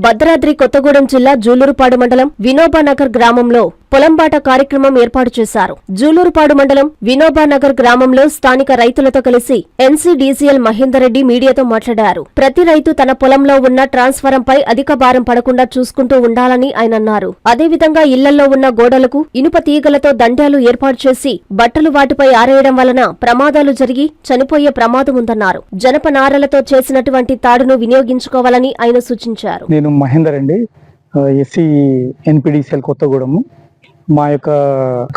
భద్రాద్రి కొత్తగూడెం జిల్లా జూలూరుపాడు మండలం వినోబానగర్ గ్రామంలో పొలంబాట కార్యక్రమం ఏర్పాటు చేశారు. జూలూరుపాడు మండలం వినోబానగర్ గ్రామంలో స్థానిక రైతులతో కలిసి ఎన్సీడీసీఎల్ మహేందర్ రెడ్డి మీడియాతో మాట్లాడారు. ప్రతి రైతు తన పొలంలో ఉన్న ట్రాన్స్ఫారంపై అధిక భారం పడకుండా చూసుకుంటూ ఉండాలని ఆయన అన్నారు. అదేవిధంగా ఇళ్ళలో ఉన్న గోడలకు ఇనుప తీగలతో దండాలు ఏర్పాటు చేసి బట్టలు వాటిపై ఆరేయడం వలన ప్రమాదాలు జరిగి చనిపోయే ప్రమాదం ఉందన్నారు. జనపనారలతో చేసినటువంటి తాడును వినియోగించుకోవాలని ఆయన సూచించారు. నేను మహేందర్ అండి ఎస్సీ ఎన్పిడిసిఎల్ కొత్తగూడెము. మా యొక్క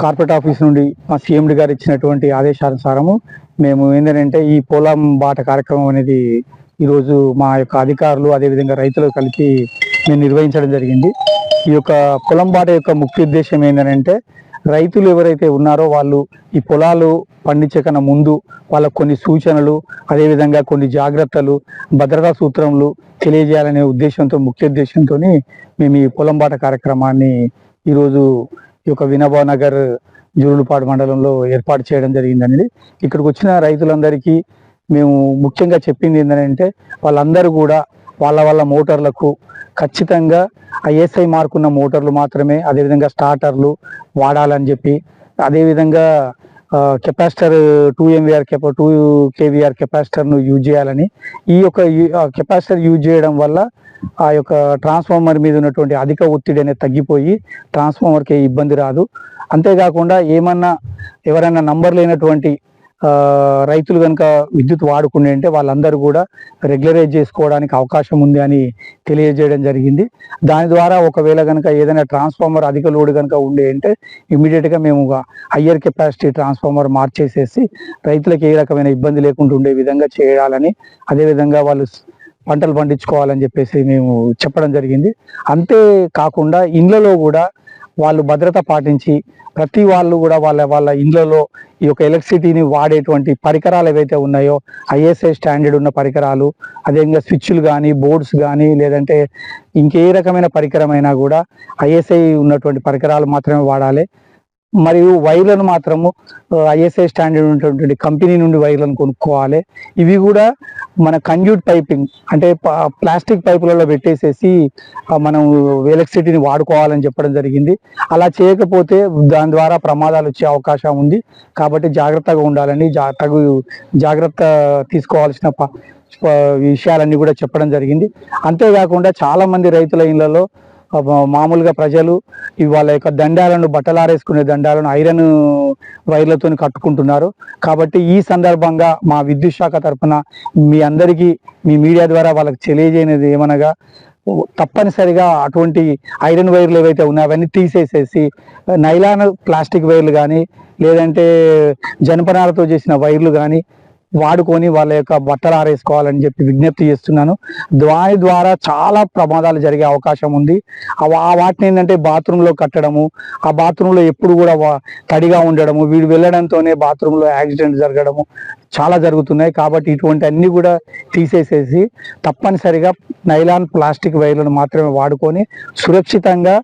కార్పొరేట్ ఆఫీస్ నుండి మా సీఎండి గారు ఇచ్చినటువంటి ఆదేశానుసారము మేము ఏంటంటే ఈ పొలం బాట కార్యక్రమం అనేది ఈరోజు మా యొక్క అధికారులు అదేవిధంగా రైతులు కలిపి మేము నిర్వహించడం జరిగింది. ఈ యొక్క పొలం బాట యొక్క ముఖ్య ఉద్దేశం ఏంటంటే రైతులు ఎవరైతే ఉన్నారో వాళ్ళు ఈ పొలాలు పండించే కన్నా ముందు వాళ్ళకు కొన్ని సూచనలు అదేవిధంగా కొన్ని జాగ్రత్తలు భద్రతా సూత్రములు తెలియజేయాలనే ఉద్దేశంతో ముఖ్య ఉద్దేశంతో మేము ఈ పొలం బాట కార్యక్రమాన్ని ఈరోజు ఈ యొక్క వినోబానగర్ జూరులపాడు మండలంలో ఏర్పాటు చేయడం జరిగిందండి ఇక్కడికి వచ్చిన రైతులందరికీ మేము ముఖ్యంగా చెప్పింది ఏంటంటే వాళ్ళందరూ కూడా వాళ్ళ వాళ్ళ మోటార్లకు ఖచ్చితంగా ఐఎస్ఐ మార్కున్న మోటార్లు మాత్రమే అదేవిధంగా స్టార్టర్లు వాడాలని చెప్పి అదేవిధంగా కెపాసిటర్ టూ ఎంవీఆర్ కెపా టూ కేవీఆర్ కెపాసిటర్ను యూజ్ చేయాలని. ఈ యొక్క కెపాసిటర్ యూజ్ చేయడం వల్ల ఆ యొక్క ట్రాన్స్ఫార్మర్ మీద ఉన్నటువంటి అధిక ఒత్తిడి అనేది తగ్గిపోయి ట్రాన్స్ఫార్మర్కి ఇబ్బంది రాదు. అంతేకాకుండా ఏమన్నా ఎవరైనా నంబర్ లేనటువంటి రైతులు కనుక విద్యుత్ వాడుకునే అంటే వాళ్ళందరూ కూడా రెగ్యులరైజ్ చేసుకోవడానికి అవకాశం ఉంది అని తెలియజేయడం జరిగింది. దాని ద్వారా ఒకవేళ కనుక ఏదైనా ట్రాన్స్ఫార్మర్ అధిక లోడ్ కనుక ఉండే అంటే ఇమీడియట్గా మేము హయ్యర్ కెపాసిటీ ట్రాన్స్ఫార్మర్ మార్చేసేసి రైతులకు ఏ రకమైన ఇబ్బంది లేకుండా ఉండే విధంగా చేయాలని అదేవిధంగా వాళ్ళు పంటలు పండించుకోవాలని చెప్పేసి మేము చెప్పడం జరిగింది. అంతే కాకుండా ఇండ్లలో కూడా వాళ్ళు భద్రత పాటించి ప్రతి వాళ్ళు కూడా వాళ్ళ వాళ్ళ ఇండ్లలో ఈ యొక్క ఎలక్ట్రిసిటీని వాడేటువంటి పరికరాలు ఏవైతే ఉన్నాయో ఐఎస్ఐ స్టాండర్డ్ ఉన్న పరికరాలు అదేవిధంగా స్విచ్లు కానీ బోర్డ్స్ కానీ లేదంటే ఇంకే రకమైన పరికరమైనా కూడా ఐఎస్ఐ ఉన్నటువంటి పరికరాలు మాత్రమే వాడాలి. మరియు వైర్లను మాత్రము ఐఎస్ఐ స్టాండర్డ్ ఉన్నటువంటి కంపెనీ నుండి వైర్లను కొనుక్కోవాలి. ఇవి కూడా మన కంజ్యూట్ పైపింగ్ అంటే ప్లాస్టిక్ పైపులలో పెట్టేసేసి మనం ఎలక్ట్రిసిటీని వాడుకోవాలని చెప్పడం జరిగింది. అలా చేయకపోతే దాని ద్వారా ప్రమాదాలు వచ్చే అవకాశం ఉంది. కాబట్టి జాగ్రత్తగా ఉండాలని తగు జాగ్రత్త తీసుకోవాల్సిన విషయాలన్నీ కూడా చెప్పడం జరిగింది. అంతేకాకుండా చాలా మంది రైతుల ఇళ్ళలో మామూలుగా ప్రజలు వాళ్ళ యొక్క దండాలను బట్టలారేసుకునే దండాలను ఐరన్ వైర్లతో కట్టుకుంటున్నారు. కాబట్టి ఈ సందర్భంగా మా విద్యుత్ శాఖ తరఫున మీ అందరికీ మీ మీడియా ద్వారా వాళ్ళకి తెలియజేయనిది ఏమనగా తప్పనిసరిగా అటువంటి ఐరన్ వైర్లు ఏవైతే ఉన్నాయో అవన్నీ తీసేసేసి నైలాన్ ప్లాస్టిక్ వైర్లు కానీ లేదంటే జనపనాలతో చేసిన వైర్లు కానీ వాడుకొని వాళ్ళ యొక్క బట్టలు ఆరేసుకోవాలని చెప్పి విజ్ఞప్తి చేస్తున్నాను. దాని ద్వారా చాలా ప్రమాదాలు జరిగే అవకాశం ఉంది. ఆ వాటిని ఏంటంటే బాత్రూంలో కట్టడము ఆ బాత్రూంలో ఎప్పుడు కూడా తడిగా ఉండడము వీడు వెళ్ళడంతోనే బాత్రూంలో యాక్సిడెంట్ జరగడము చాలా జరుగుతున్నాయి. కాబట్టి ఇటువంటి అన్ని కూడా తీసేసేసి తప్పనిసరిగా నైలాన్ ప్లాస్టిక్ వైర్లను మాత్రమే వాడుకొని సురక్షితంగా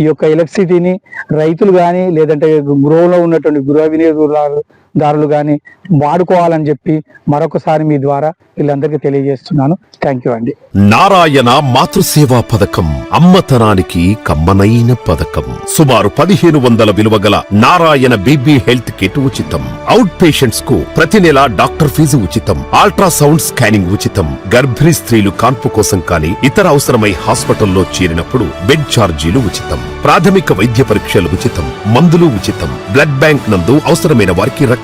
ఈ యొక్క ఎలక్ట్రిసిటీని రైతులు కానీ లేదంటే గృహంలో ఉన్నటువంటి గృహ వినియోగదారులు దారులు కానీ వాడుకోవాలని చెప్పి మరొకసారి మీ ద్వారా వీళ్ళందరికీ తెలియజేస్తున్నాను. థ్యాంక్ యూ అండి. నారాయణ మాతృసేవా పథకం అమ్మతనానికి కమ్మనైన పథకం. సుమారు పదిహేను వందల విలువ గల నారాయణ బీబీ హెల్త్ కిట్ ఉచితం. అవుట్ పేషెంట్స్కు ప్రతి నెల డాక్టర్ ఫీజు ఉచితం. అల్ట్రాసౌండ్ స్కానింగ్ ఉచితం. గర్భిణీ స్త్రీలు కాన్పు కోసం కానీ ఇతర అవసరమై హాస్పిటల్లో చేరినప్పుడు బెడ్ ఛార్జీలు ఉచితం. ప్రాథమిక వైద్య పరీక్షలు ఉచితం. మందులు ఉచితం. బ్లడ్ బ్యాంక్ నందు అవసరమైన వారికి రక్త